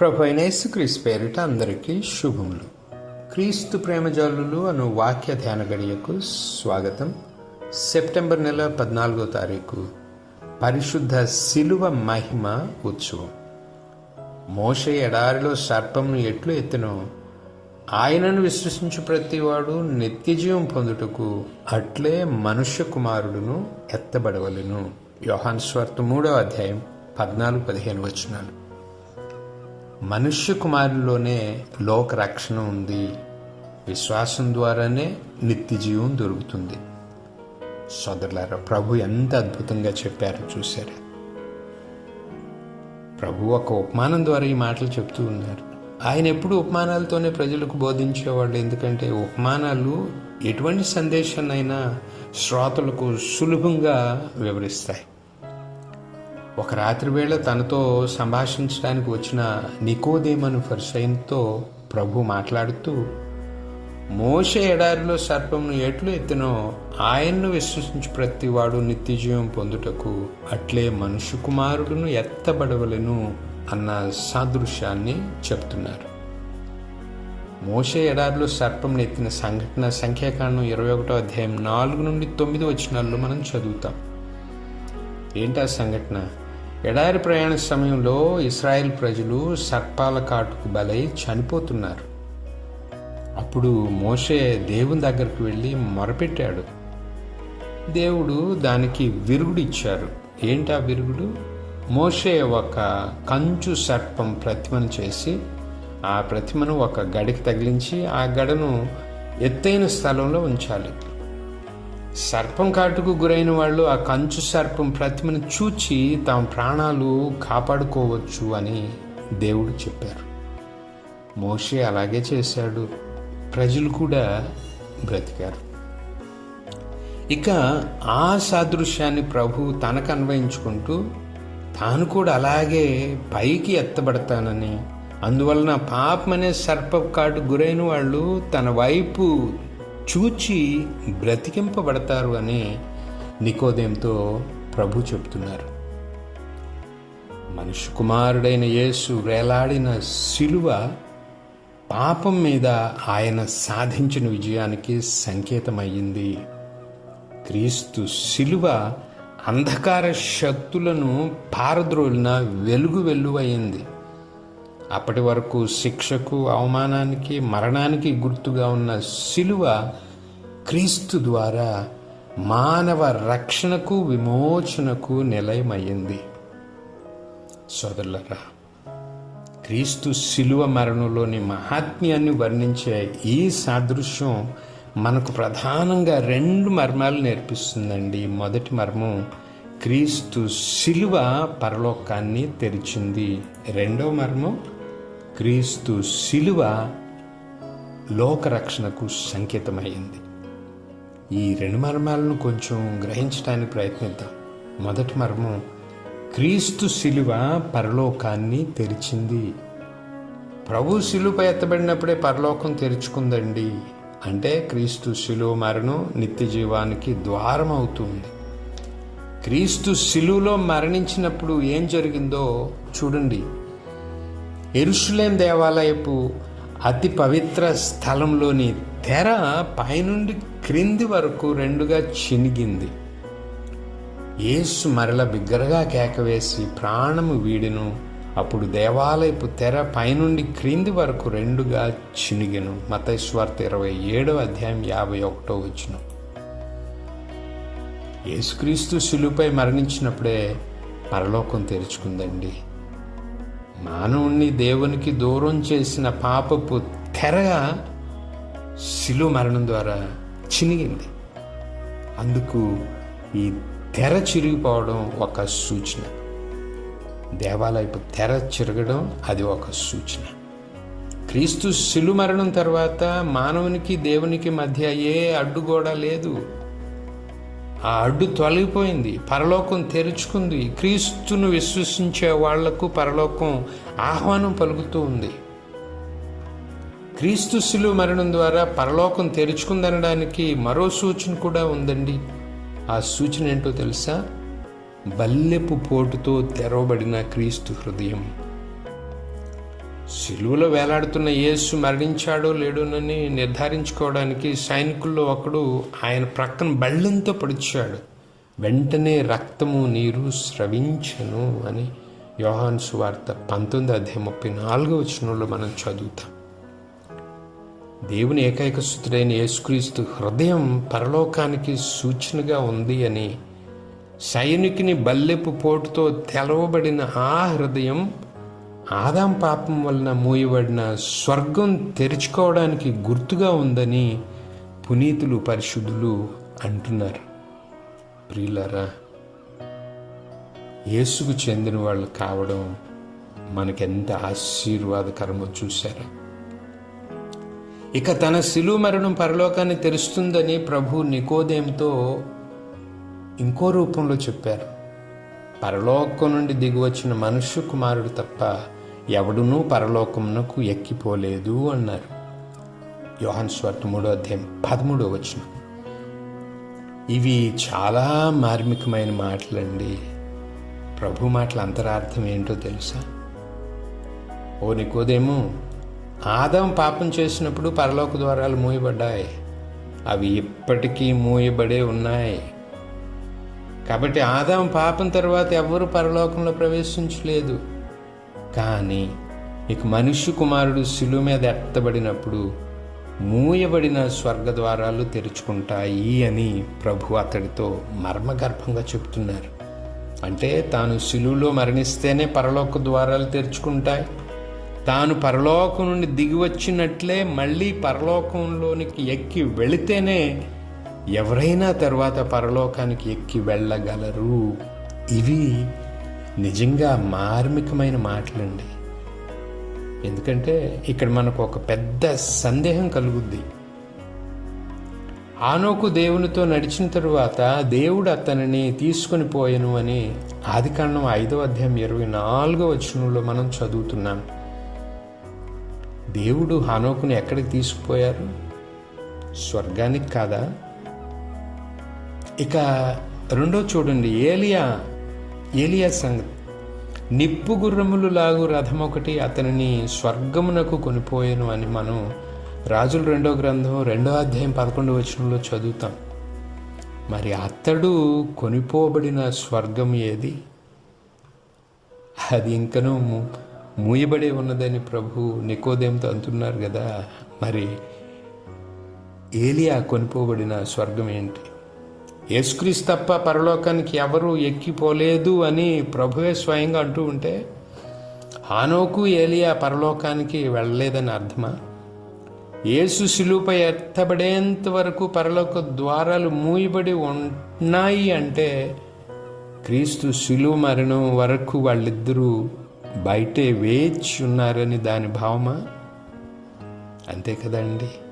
ప్రభు అయిన యేసుక్రీస్తు పేరిట అందరికీ శుభములు. క్రీస్తు ప్రేమజాలులు అను వాక్య ధ్యాన గడియకు స్వాగతం. సెప్టెంబర్ నెల పద్నాలుగో తారీఖు పరిశుద్ధ శిలువ మహిమ ఉత్సవం. మోష ఎడారిలో సర్పంను ఎట్లు ఎత్తునో ఆయనను విశ్వసించు ప్రతివాడు నిత్యజీవం పొందుటకు అట్లే మనుష్య కుమారుడును ఎత్తబడవలను. యోహాన్ స్వార్థ మూడవ అధ్యాయం పద్నాలుగు పదిహేను వచనాలు. మనుష్య కుమారులోనే లోక రక్షణ ఉంది. విశ్వాసం ద్వారానే నిత్య జీవం దొరుకుతుంది. సోదరులారా ప్రభు ఎంత అద్భుతంగా చెప్పారో చూశారా? ప్రభు ఒక ఉపమానం ద్వారా ఈ మాటలు చెప్తూ ఉన్నారు. ఆయన ఎప్పుడు ఉపమానాలతోనే ప్రజలకు బోధించేవాళ్ళు ఎందుకంటే ఉపమానాలు ఎటువంటి సందేశాన్నైనా శ్రోతలకు సులభంగా వివరిస్తాయి. ఒక రాత్రి వేళ తనతో సంభాషించడానికి వచ్చిన నికోదేమను ఫర్సైన్తో ప్రభు మాట్లాడుతూ మోషే ఎడారిలో సర్పంను ఎట్లు ఎత్తినో ఆయన్ను విశ్వసించి ప్రతివాడు నిత్యజీవం పొందుటకు అట్లే మనుషు కుమారుడును ఎత్తబడవలను అన్న సాదృశ్యాన్ని చెప్తున్నారు. మోషే ఎడారిలో సర్పం ఎత్తిన సంఘటన సంఖ్యాకాండం ఇరవై ఒకటో అధ్యాయం నాలుగు నుండి తొమ్మిది వచ్చినాల్లో మనం చదువుతాం. ఏంటా సంఘటన? ఎడారి ప్రయాణ సమయంలో ఇస్రాయెల్ ప్రజలు సర్పాల కాటుకు బలై చనిపోతున్నారు. అప్పుడు మోషే దేవుని దగ్గరికి వెళ్ళి మొరపెట్టాడు. దేవుడు దానికి విరుగుడు ఇచ్చారు. ఏంటా విరుగుడు? మోషే ఒక కంచు సర్పం ప్రతిమను చేసి ఆ ప్రతిమను ఒక గడికి తగిలించి ఆ గడను ఎత్తైన స్థలంలో ఉంచాలి. సర్పం కాటుకు గురైన వాళ్ళు ఆ కంచు సర్పం ప్రతిమను చూచి తమ ప్రాణాలు కాపాడుకోవచ్చు అని దేవుడు చెప్పారు. మోషే అలాగే చేశాడు. ప్రజలు కూడా బ్రతికారు. ఇక ఆ సాదృశ్యాన్ని ప్రభు తనకు అన్వయించుకుంటూ తాను కూడా అలాగే పైకి ఎత్తబడతానని అందువలన పాపమనే సర్పకాటు గురైన వాళ్ళు తన వైపు చూచి బ్రతికింపబడతారు అని నికోదేంతో ప్రభు చెప్తున్నారు. మనుషు కుమారుడైన యేసు వేలాడిన శిలువ పాపం మీద ఆయన సాధించిన విజయానికి సంకేతమయ్యింది. క్రీస్తు శిలువ అంధకార శక్తులను పారద్రోలిన వెలుగు వెల్లువయింది అప్పటి వరకు శిక్షకు అవమానానికి మరణానికి గుర్తుగా ఉన్న శిలువ క్రీస్తు ద్వారా మానవ రక్షణకు విమోచనకు నిలయమయ్యింది. సోదరులరా క్రీస్తు శిలువ మరణంలోని మహాత్మ్యాన్ని వర్ణించే ఈ సాదృశ్యం మనకు ప్రధానంగా రెండు మర్మాలు నేర్పిస్తుందండి. మొదటి మర్మం క్రీస్తు శిలువ పరలోకాన్ని తెరిచింది. రెండో మర్మం క్రీస్తు శిలువ లోకరక్షణకు సంకేతమైంది. ఈ రెండు మర్మాలను కొంచెం గ్రహించడానికి ప్రయత్నిద్దాం. మొదటి మర్మం క్రీస్తు శిలువ పరలోకాన్ని తెరిచింది. ప్రభు శిలుపై ఎత్తబడినప్పుడే పరలోకం తెరుచుకుందండి అంటే క్రీస్తు శిలువ మరణం నిత్య జీవానికి ద్వారం అవుతుంది క్రీస్తు శిలువలో మరణించినప్పుడు ఏం జరిగిందో చూడండి. ఎరుషులేం దేవాలయపు అతి పవిత్ర స్థలంలోని తెర పైనుండి క్రింది వరకు రెండుగా చినిగింది. యేసు మరల బిగ్గరగా కేకవేసి ప్రాణము వీడిను. అప్పుడు దేవాలయపు తెర పైనుండి క్రింది వరకు రెండుగా చినిగిను. మతైస్వార్త ఇరవై ఏడవ అధ్యాయం యాభై ఒకటో వచ్చిన యేసుక్రీస్తు శిలుపై మరణించినప్పుడే పరలోకం తెరుచుకుందండి. మానవుణ్ణి దేవునికి దూరం చేసిన పాపపు తెరగా శిలు మరణం ద్వారా చినిగింది. అందుకు ఈ తెర చిరిగిపోవడం ఒక సూచన. దేవాలయపు తెర చిరగడం అది ఒక సూచన. క్రీస్తు శిలు మరణం తర్వాత మానవునికి దేవునికి మధ్య ఏ అడ్డుగోడ లేదు. ఆ అడ్డు తొలగిపోయింది. పరలోకం తెరుచుకుంది. క్రీస్తును విశ్వసించే వాళ్ళకు పరలోకం ఆహ్వానం పలుకుతూ ఉంది. క్రీస్తు శిలువ మరణం ద్వారా పరలోకం తెరుచుకుందనడానికి మరో సూచన కూడా ఉందండి. ఆ సూచన ఏంటో తెలుసా? బల్లెపు పోటుతో తెరవబడిన క్రీస్తు హృదయం. సిలువలో వేలాడుతున్న యేసు మరణించాడో లేడోనని నిర్ధారించుకోవడానికి సైనికుల్లో ఒకడు ఆయన ప్రక్కన బళ్ళంతో పడిచాడు. వెంటనే రక్తము నీరు స్రవించను అని యోహాన్ సువార్త పంతొమ్మిది అధ్యాయం ముప్పై నాలుగో వచనంలో మనం చదువుతాం. దేవుని ఏకైక సుతుడైన యేసుక్రీస్తు హృదయం పరలోకానికి సూచనగా ఉంది అని సైనికుని బల్లెపు పోటుతో తెలవబడిన ఆ హృదయం ఆదాం పాపం వలన మూయబడిన స్వర్గం తెరుచుకోవడానికి గుర్తుగా ఉందని పునీతులు పరిశుద్ధులు అంటున్నారు. ప్రియులరా యేసుకు చెందిన వాళ్ళు కావడం మనకెంత ఆశీర్వాదకరమో చూశారా? ఇక తన శిలువ మరణం పరలోకాన్ని తెరుస్తుందని ప్రభు నికోదేంతో ఇంకో రూపంలో చెప్పారు. పరలోకం నుండి దిగివచ్చిన మనుష్య కుమారుడు తప్ప ఎవడునూ పరలోకమునకు ఎక్కిపోలేదు అన్నారు. యోహన్ స్వార్త మూడో అధ్యాయం పదమూడో వచ్చిన ఇవి చాలా మార్మికమైన మాటలండి. ప్రభు మాటల అంతరార్థం ఏంటో తెలుసా? ఓ నికోదేమో ఆదం పాపం చేసినప్పుడు పరలోక ద్వారాలు మూయబడ్డాయి. అవి ఇప్పటికీ మూయబడే ఉన్నాయి. కాబట్టి ఆదాం పాపం తర్వాత ఎవరు పరలోకంలో ప్రవేశించలేదు. కానీ ఇక మనుష్య కుమారుడు శిలువ మీద ఎత్తబడినప్పుడు మూయబడిన స్వర్గ ద్వారాలు తెరుచుకుంటాయి అని ప్రభు అతడితో మర్మగర్భంగా చెప్తున్నారు అంటే తాను శిలువులో మరణిస్తేనే పరలోక ద్వారాలు తెరుచుకుంటాయి. తాను పరలోకం నుండి దిగి వచ్చినట్లే మళ్ళీ పరలోకంలోనికి ఎక్కి వెళితేనే ఎవరైనా తర్వాత పరలోకానికి ఎక్కి వెళ్ళగలరు. ఇవి నిజంగా మార్మికమైన మాటలండి. ఎందుకంటే ఇక్కడ మనకు ఒక పెద్ద సందేహం కలుగుద్ది. ఆనోకు దేవునితో నడిచిన తరువాత దేవుడు అతనిని తీసుకొని పోయను అని ఆదికాండం ఐదో అధ్యాయం ఇరవై నాలుగో వచనంలో మనం చదువుతున్నాం. దేవుడు హానోకుని ఎక్కడికి తీసుకుపోయారు? స్వర్గానికి కాదా? ఇక రెండో చూడండి ఏలియా ఏలియా సంగతి. నిప్పు గుర్రములు లాగు రథం ఒకటి అతనిని స్వర్గమునకు కొనిపోయాను అని మనం రాజుల రెండో గ్రంథం రెండో అధ్యాయం పదకొండు వచనంలో చదువుతాం. మరి అతడు కొనిపోబడిన స్వర్గం ఏది? అది ఇంకనూ మూయబడి ఉన్నదని ప్రభు నికోదేంతో అంటున్నారు కదా. మరి ఏలియా కొనిపోబడిన స్వర్గం ఏంటి? యేసుక్రీస్తు తప్ప పరలోకానికి ఎవరు ఎక్కిపోలేదు అని ప్రభువే స్వయంగా అంటూ ఉంటే హానోకు ఏలియా పరలోకానికి వెళ్ళలేదని అర్థమా? యేసు శిలుపై ఎత్తబడేంత వరకు పరలోక ద్వారాలు మూయబడి ఉన్నాయి అంటే క్రీస్తు శిలువ మరణం వరకు వాళ్ళిద్దరూ బయటే వేచి ఉన్నారని దాని భావమా? అంతే కదండి.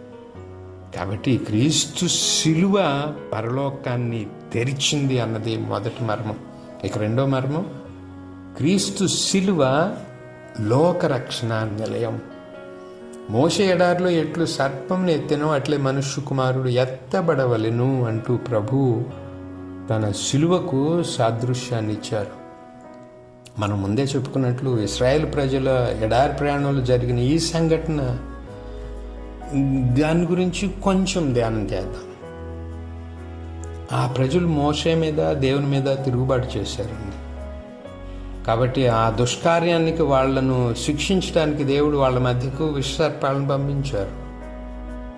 కాబట్టి క్రీస్తు శిలువ పరలోకాన్ని తెరిచింది అన్నది మొదటి మర్మం. ఇక రెండో మర్మం క్రీస్తు శిలువ లోకరక్షణ నిలయం. మోస ఎడారిలో ఎట్లు సర్పంను ఎత్తెనో అట్లే మనుష్య కుమారుడు ఎత్తబడవలెను అంటూ ప్రభు తన శిలువకు సాదృశ్యాన్ని ఇచ్చారు. మనం ముందే చెప్పుకున్నట్లు ఇస్రాయేల్ ప్రజల ఎడారి ప్రయాణంలో జరిగిన ఈ సంఘటన దాని గురించి కొంచెం ధ్యానం చేద్దాం. ఆ ప్రజలు మోసే మీద దేవుని మీద తిరుగుబాటు చేశారండి. కాబట్టి ఆ దుష్కార్యానికి వాళ్ళను శిక్షించడానికి దేవుడు వాళ్ళ మధ్యకు విషసర్పాలను పంపించారు.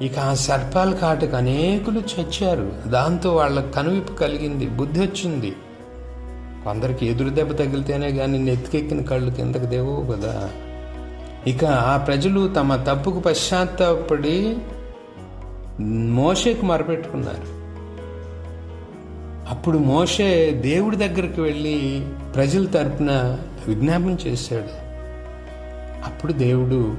ఇక ఆ సర్పాల కాటకు అనేకులు చచ్చారు. దాంతో వాళ్ళకు కనువిప్పు కలిగింది బుద్ధి వచ్చింది. కొందరికి ఎదురు దెబ్బ తగిలితేనే కానీ నెత్తికెక్కిన కళ్ళు కిందకు దేవు కదా. ఇక ఆ ప్రజలు తమ తప్పుకు పశ్చాత్తాపడి మోషేకు మొరపెట్టుకున్నారు. అప్పుడు మోషే దేవుడి దగ్గరికి వెళ్ళి ప్రజల తరపున విజ్ఞాపన చేశాడు. అప్పుడు దేవుడు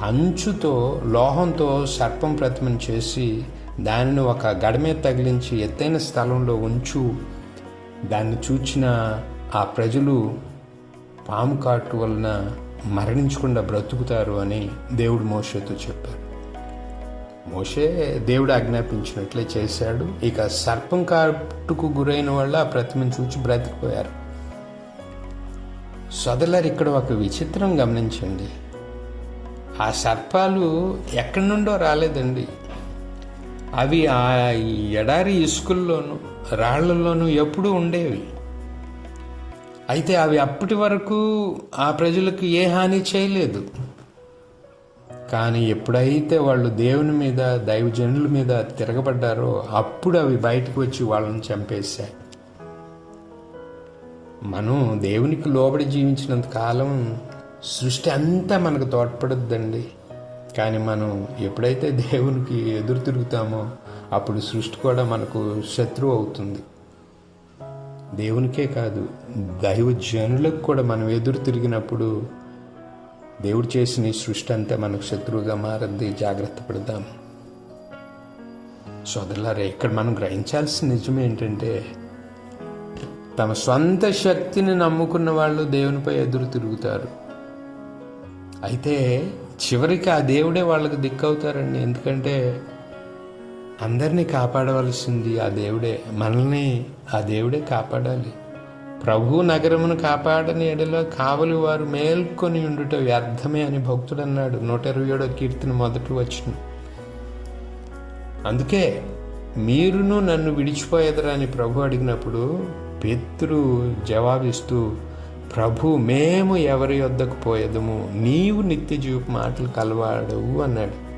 కంచుతో లోహంతో సర్పం ప్రతిమను చేసి దానిని ఒక గడమే తగిలించి ఎత్తైన స్థలంలో ఉంచు. దాన్ని చూచిన ఆ ప్రజలు పాము కాటు వలన మరణించకుండా బ్రతుకుతారు అని దేవుడు మోషేతో చెప్పారు. మోషే దేవుడు ఆజ్ఞాపించినట్లే చేశాడు. ఇక సర్పం కాటుకు గురైన వాళ్ళు ఆ ప్రతిమను చూచి బ్రతికిపోయారు. సొదలర్ ఇక్కడ ఒక విచిత్రం గమనించండి. ఆ సర్పాలు ఎక్కడి నుండో రాలేదండి. అవి ఆ ఎడారి ఇసుకల్లోనూ రాళ్ళలోనూ ఎప్పుడూ ఉండేవి. అయితే అవి అప్పటి వరకు ఆ ప్రజలకు ఏ హాని చేయలేదు. కానీ ఎప్పుడైతే వాళ్ళు దేవుని మీద దైవజనుల మీద తిరగబడ్డారో అప్పుడు అవి బయటకు వచ్చి వాళ్ళని చంపేశాయి. మనం దేవునికి లోబడి జీవించినంత కాలం సృష్టి అంతా మనకు తోడ్పడద్దండి. కానీ మనం ఎప్పుడైతే దేవునికి ఎదురు తిరుగుతామో అప్పుడు సృష్టి కూడా మనకు శత్రువు అవుతుంది. దేవునికే కాదు దైవ జనులకు కూడా మనం ఎదురు తిరిగినప్పుడు దేవుడు చేసిన ఈ సృష్టి అంతా మనకు శత్రువుగా మారద్ది. జాగ్రత్త పడదాం. సోదరులారా ఇక్కడ మనం గ్రహించాల్సిన నిజం ఏంటంటే తమ సొంత శక్తిని నమ్ముకున్న వాళ్ళు దేవునిపై ఎదురు తిరుగుతారు. అయితే చివరికి ఆ దేవుడే వాళ్ళకి దిక్కవుతారండి. ఎందుకంటే అందరినీ కాపాడవలసింది ఆ దేవుడే. మనల్ని ఆ దేవుడే కాపాడాలి. ప్రభు నగరమును కాపాడని ఎడలో కావలి వారు మేల్కొని ఉండుట వ్యర్థమే అని భక్తుడు అన్నాడు నూట ఇరవై ఏడో కీర్తన మొదటి వచ్చిన అందుకే మీరును నన్ను విడిచిపోయేదరా అని ప్రభు అడిగినప్పుడు పేతురు జవాబిస్తూ ప్రభు మేము ఎవరి వద్దకు పోయేదము? నీవు నిత్య జీవపు మాటలు కలవాడవు అన్నాడు.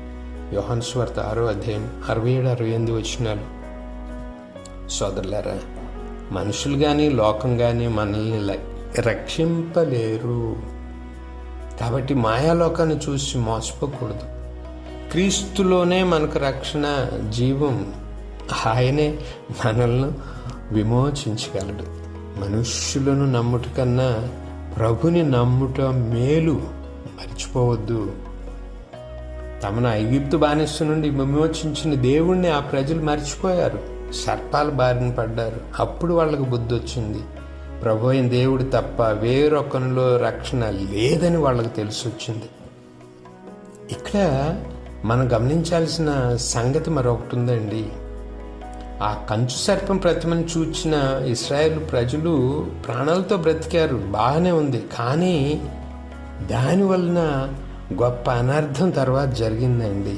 యోహన్ స్వార్త ఆరో అధ్యాయం అరవై ఏడు అరవై ఎనిమిది వచ్చినాలు సోదరులారా మనుషులు కానీ లోకం కానీ మనల్ని రక్షింపలేరు. కాబట్టి మాయాలోకాన్ని చూసి మోసపోకూడదు. క్రీస్తులోనే మనకు రక్షణ జీవం ఆయనే మనల్ని విమోచించగలడు. మనుష్యులను నమ్ముట కన్నా ప్రభుని నమ్ముట మేలు మర్చిపోవద్దు. తమను ఐగుప్తు బానిస నుండి విమోచించిన దేవుణ్ణి ఆ ప్రజలు మర్చిపోయారు. సర్పాల బారిన పడ్డారు. అప్పుడు వాళ్ళకు బుద్ధి వచ్చింది ప్రభు అయిన దేవుడు తప్ప వేరొకనిలో రక్షణ లేదని వాళ్ళకు తెలిసి వచ్చింది ఇక్కడ మనం గమనించాల్సిన సంగతి మరొకటి ఉందండి. ఆ కంచు సర్పం ప్రతిమను చూచిన ఇస్రాయేల్ ప్రజలు ప్రాణాలతో బ్రతికారు. బాగానే ఉంది. కానీ దాని వలన గొప్ప అనర్థం తర్వాత జరిగిందండి.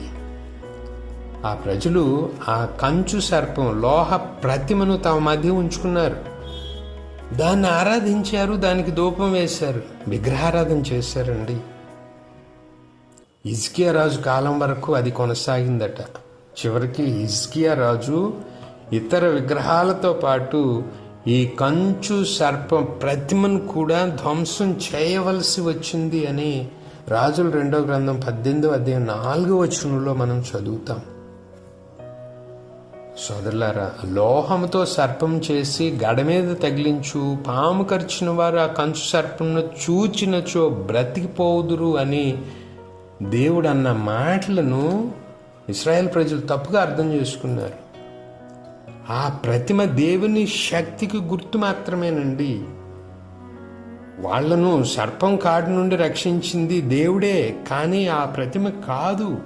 ఆ ప్రజలు ఆ కంచు సర్పం లోహ ప్రతిమను తమ మధ్య ఉంచుకున్నారు. దాన్ని ఆరాధించారు దానికి ధూపం వేశారు విగ్రహారాధన చేశారండి. ఇజ్కియా రాజు కాలం వరకు అది కొనసాగిందట. చివరికి ఇజ్కియా రాజు ఇతర విగ్రహాలతో పాటు ఈ కంచు సర్పం ప్రతిమను కూడా ధ్వంసం చేయవలసి వచ్చింది అని రాజుల రెండో గ్రంథం పద్దెనిమిదో అధ్యాయం నాలుగో వచనంలో మనం చదువుతాం. సోదరులారా లోహంతో సర్పం చేసి గడ మీద తగిలించు పాము కరిచిన వారు ఆ కంచు సర్పంను చూచినచో బ్రతికిపోదురు అని దేవుడు అన్న మాటలను ఇస్రాయేల్ ప్రజలు తప్పుగా అర్థం చేసుకున్నారు. ఆ ప్రతిమ దేవుని శక్తికి గుర్తు మాత్రమేనండి. వాళ్ళను సర్పం కాడి నుండి రక్షించింది దేవుడే కానీ ఆ ప్రతిమ కాదు.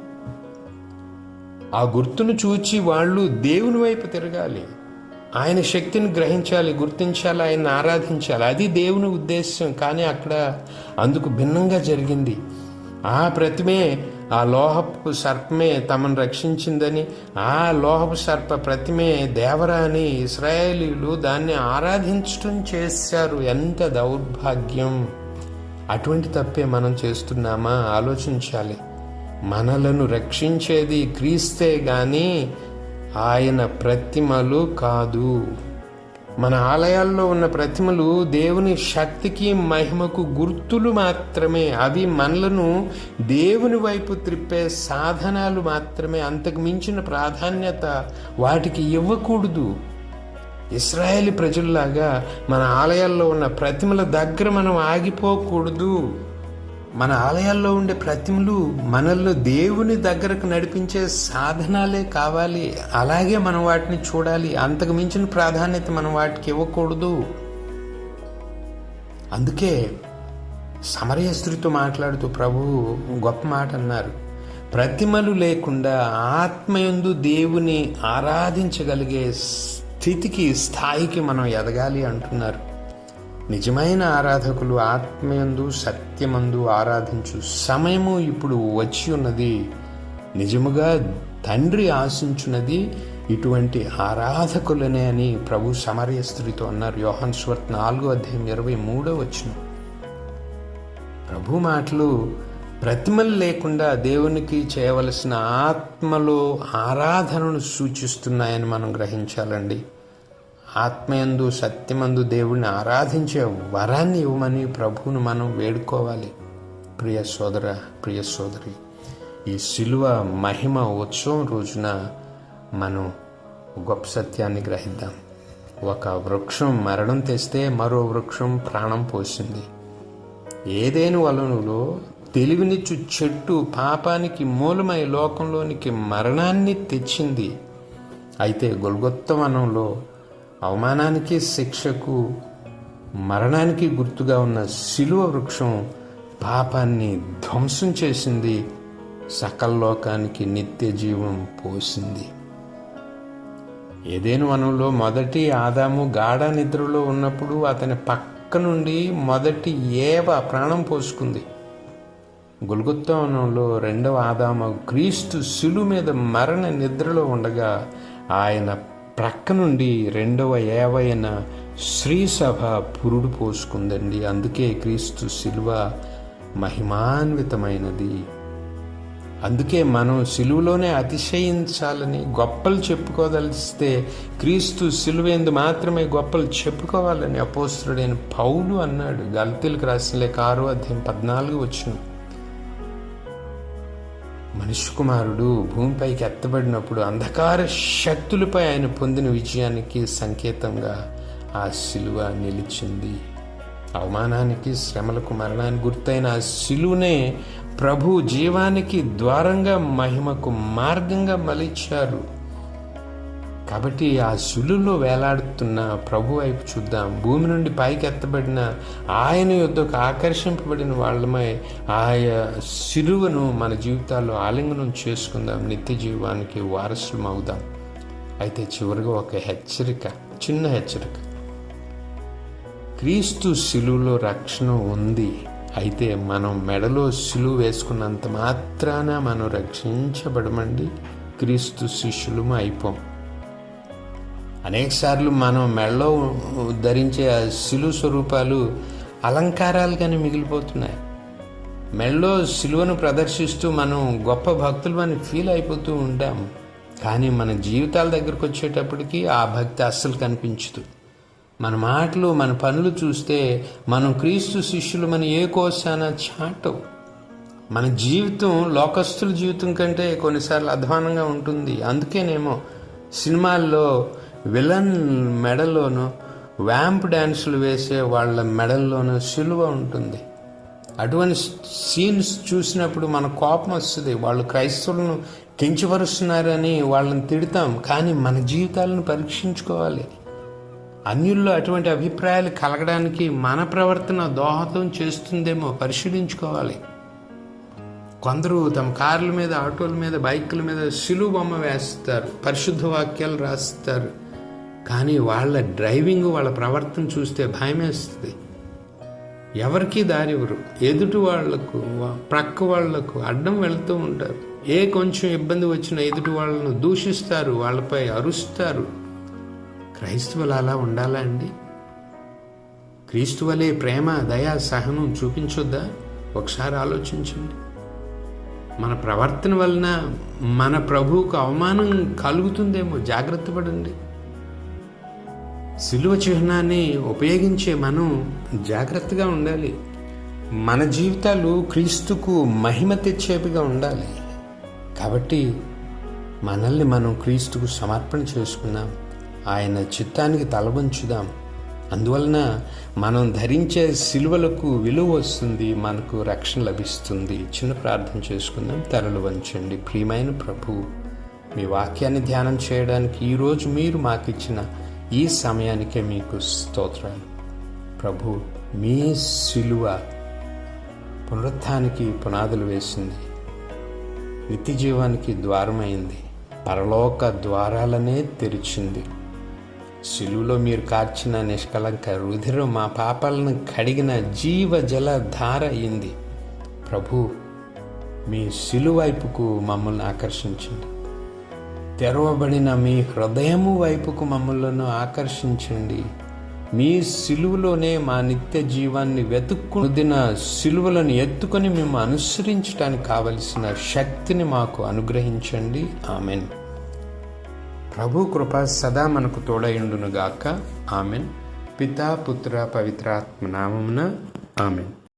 ఆ గుర్తును చూచి వాళ్ళు దేవుని వైపు తిరగాలి. ఆయన శక్తిని గ్రహించాలి గుర్తించాలి ఆయన ఆరాధించాలి. అది దేవుని ఉద్దేశం కానీ అక్కడ అందుకు భిన్నంగా జరిగింది. ఆ ప్రతిమే ఆ లోహపు సర్పమే తమను రక్షించిందని ఆ లోహపు సర్ప ప్రతిమే దేవరా అని ఇస్రాయేలీలు దాన్ని ఆరాధించటం చేశారు. ఎంత దౌర్భాగ్యం! అటువంటి తప్పే మనం చేస్తున్నామా? ఆలోచించాలి. మనలను రక్షించేది క్రీస్తే కానీ ఆయన ప్రతిమలు కాదు. మన ఆలయాల్లో ఉన్న ప్రతిమలు దేవుని శక్తికి మహిమకు గుర్తులు మాత్రమే. అవి మనలను దేవుని వైపు త్రిప్పే సాధనాలు మాత్రమే. అంతకు మించిన ప్రాధాన్యత వాటికి ఇవ్వకూడదు. ఇస్రాయేలీ ప్రజల్లాగా మన ఆలయాల్లో ఉన్న ప్రతిమల దగ్గర మనం ఆగిపోకూడదు. మన ఆలయాల్లో ఉండే ప్రతిమలు మనల్ని దేవుని దగ్గరకు నడిపించే సాధనాలే కావాలి. అలాగే మనం వాటిని చూడాలి. అంతకు మించిన ప్రాధాన్యత మనం వాటికి ఇవ్వకూడదు. అందుకే సమరయ స్త్రీతో మాట్లాడుతూ ప్రభువు గొప్ప మాట అన్నారు. ప్రతిమలు లేకుండా ఆత్మయందు దేవుని ఆరాధించగలిగే స్థితికి స్థాయికి మనం ఎదగాలి అంటున్నారు. నిజమైన ఆరాధకులు ఆత్మయందు సత్యమందు ఆరాధించు సమయము ఇప్పుడు వచ్చి ఉన్నది. నిజముగా తండ్రి ఆశించున్నది ఇటువంటి ఆరాధకులనే అని ప్రభు సమరయ స్త్రీతో అన్నారు. యోహన్ స్వర్త్ నాలుగో అధ్యాయం ఇరవై మూడో వచ్చిన ప్రభు మాటలు ప్రతిమలు లేకుండా దేవునికి చేయవలసిన ఆత్మలో ఆరాధనను సూచిస్తున్నాయని మనం గ్రహించాలండి. ఆత్మయందు సత్యమందు దేవుణ్ణి ఆరాధించే వరాన్ని ఇవ్వమని ప్రభువును మనం వేడుకోవాలి. ప్రియ సోదర ప్రియ సోదరి ఈ శిలువ మహిమ ఉత్సవం రోజున మనం గొప్ప సత్యాన్ని గ్రహిద్దాం. ఒక వృక్షం మరణం తెస్తే మరో వృక్షం ప్రాణం పోసింది. ఏదేను వలనలో తెలివినిచ్చు చెట్టు పాపానికి మూలమై లోకంలోనికి మరణాన్ని తెచ్చింది. అయితే గొల్గొత్తవనంలో అవమానానికి శిక్షకు మరణానికి గుర్తుగా ఉన్న శిలువ వృక్షం పాపాన్ని ధ్వంసం చేసింది. సకల లోకానికి నిత్య జీవం పోసింది. ఏదేను వనంలో మొదటి ఆదాము గాఢ నిద్రలో ఉన్నప్పుడు అతని పక్క నుండి మొదటి ఏవ ప్రాణం పోసుకుంది. గుల్గుత్తవనంలో రెండవ ఆదాము క్రీస్తు శిలు మీద మరణ నిద్రలో ఉండగా ఆయన ప్రక్క నుండి రెండవ ఏవైన శ్రీసభ పురుడు పోసుకుందండి. అందుకే క్రీస్తు శిలువ మహిమాన్వితమైనది. అందుకే మనం సిలువలోనే అతిశయించాలని గొప్పలు చెప్పుకోదలిస్తే క్రీస్తు సిలువేందు మాత్రమే గొప్పలు చెప్పుకోవాలని అపోస్తుడైన పౌలు అన్నాడు. గల్తీలకు రాసిన లేక ఆరో అధ్యాయం పద్నాలుగు వచ్చింది మనిషి కుమారుడు భూమిపైకి ఎత్తబడినప్పుడు అంధకార శక్తులపై ఆయన పొందిన విజయానికి సంకేతంగా ఆ శిలువ నిలిచింది. అవమానానికి శ్రమలకు మరణానికి గుర్తైన ఆ శిలువనే ప్రభు జీవానికి ద్వారంగా మహిమకు మార్గంగా మలిచారు. కాబట్టి ఆ శిలులో వేలాడుతున్న ప్రభు వైపు చూద్దాం. భూమి నుండి పైకి ఎత్తబడిన ఆయన యుద్ధకు ఆకర్షింపబడిన వాళ్ళమై ఆయా శిలువను మన జీవితాల్లో ఆలింగనం చేసుకుందాం. నిత్య జీవానికి వారసులం అవుదాం. అయితే చివరిగా ఒక హెచ్చరిక చిన్న హెచ్చరిక. క్రీస్తు శిలువులో రక్షణ ఉంది. అయితే మనం మెడలో సిలువ వేసుకున్నంత మాత్రాన మనం రక్షించబడమండి. క్రీస్తు శిష్యులము అయిపోం. అనేకసార్లు మనం మెడలో ధరించే శిలు శిలువ స్వరూపాలు అలంకారాలుగానే మిగిలిపోతున్నాయి. మెడలో శిలువను ప్రదర్శిస్తూ మనం గొప్ప భక్తులు అని ఫీల్ అయిపోతూ ఉంటాం. కానీ మన జీవితాల దగ్గరకు వచ్చేటప్పటికి ఆ భక్తి అస్సలు కనిపించదు. మన మాటలు మన పనులు చూస్తే మనం క్రీస్తు శిష్యులు మన ఏ కోసాన చాటవు మన జీవితం లోకస్తుల జీవితం కంటే కొన్నిసార్లు అధ్వానంగా ఉంటుంది. అందుకేనేమో సినిమాల్లో విలన్ మెడలోనూ వ్యాంప్ డ్యాన్సులు వేసే వాళ్ళ మెడల్లోనూ సిలువ ఉంటుంది. అటువంటి సీన్స్ చూసినప్పుడు మన కోపం వస్తుంది. వాళ్ళు క్రైస్తవులను కించపరుస్తున్నారని వాళ్ళని తిడతాం కానీ మన జీవితాలను పరీక్షించుకోవాలి. అన్యుల్లో అటువంటి అభిప్రాయాలు కలగడానికి మన ప్రవర్తన దోహదం చేస్తుందేమో పరిశీలించుకోవాలి. కొందరు తమ కార్ల మీద ఆటోల మీద బైకుల మీద సిలువ బొమ్మ వేస్తారు పరిశుద్ధ వాక్యాలు రాస్తారు. కానీ వాళ్ళ డ్రైవింగ్ వాళ్ళ ప్రవర్తన చూస్తే భయమేస్తుంది. ఎవరికీ దారివ్వరు దారి ఇవ్వరు. ఎదుటి వాళ్ళకు ప్రక్క వాళ్ళకు అడ్డం వెళుతూ ఉంటారు. ఏ కొంచెం ఇబ్బంది వచ్చినా ఎదుటి వాళ్ళను దూషిస్తారు వాళ్ళపై అరుస్తారు. క్రైస్తవులు అలా ఉండాలా అండి? క్రీస్తువులే ప్రేమ దయా సహనం చూపించొద్దా? ఒకసారి ఆలోచించండి. మన ప్రవర్తన వలన మన ప్రభువుకు అవమానం కలుగుతుందేమో? జాగ్రత్త పడండి. సిలువ చిహ్నాన్ని ఉపయోగించే మనం జాగ్రత్తగా ఉండాలి. మన జీవితాలు క్రీస్తుకు మహిమ తెచ్చేవిగా ఉండాలి. కాబట్టి మనల్ని మనం క్రీస్తుకు సమర్పణ చేసుకుందాం. ఆయన చిత్తానికి తలవంచుదాం. అందువలన మనం ధరించే సిలువలకు విలువ వస్తుంది మనకు రక్షణ లభిస్తుంది. చిన్న ప్రార్థన చేసుకుందాం. తలలు వంచండి. ప్రియమైన ప్రభు మీ వాక్యాన్ని ధ్యానం చేయడానికి ఈరోజు మీరు మాకు ఇచ్చిన ఈ సమయానికే మీకు స్తోత్రాలు ప్రభు మీ శిలువ పునరుత్థానికి పునాదులు వేసింది. నిత్య జీవానికి ద్వారమైంది. పరలోక ద్వారాలనే తెరిచింది. శిలువలో మీరు కార్చిన నిష్కలంక రుధిరం మా పాపాలను కడిగిన జీవ జల ధార అయింది. ప్రభు మీ శిలువైపుకు మమ్మల్ని ఆకర్షించండి. తెరవబడిన మీ హృదయము వైపుకు మమ్మలను ఆకర్షించండి. మీ సిలువలోనే మా నిత్య జీవాన్ని వెతుక్కుదిన సిలువలను ఎత్తుకొని మేము అనుసరించడానికి కావలసిన శక్తిని మాకు అనుగ్రహించండి. ఆమెన్. ప్రభు కృప సదా మనకు తోడయుండునుగాక. ఆమెన్. పితా పుత్ర పవిత్రాత్మ నామమున ఆమెన్.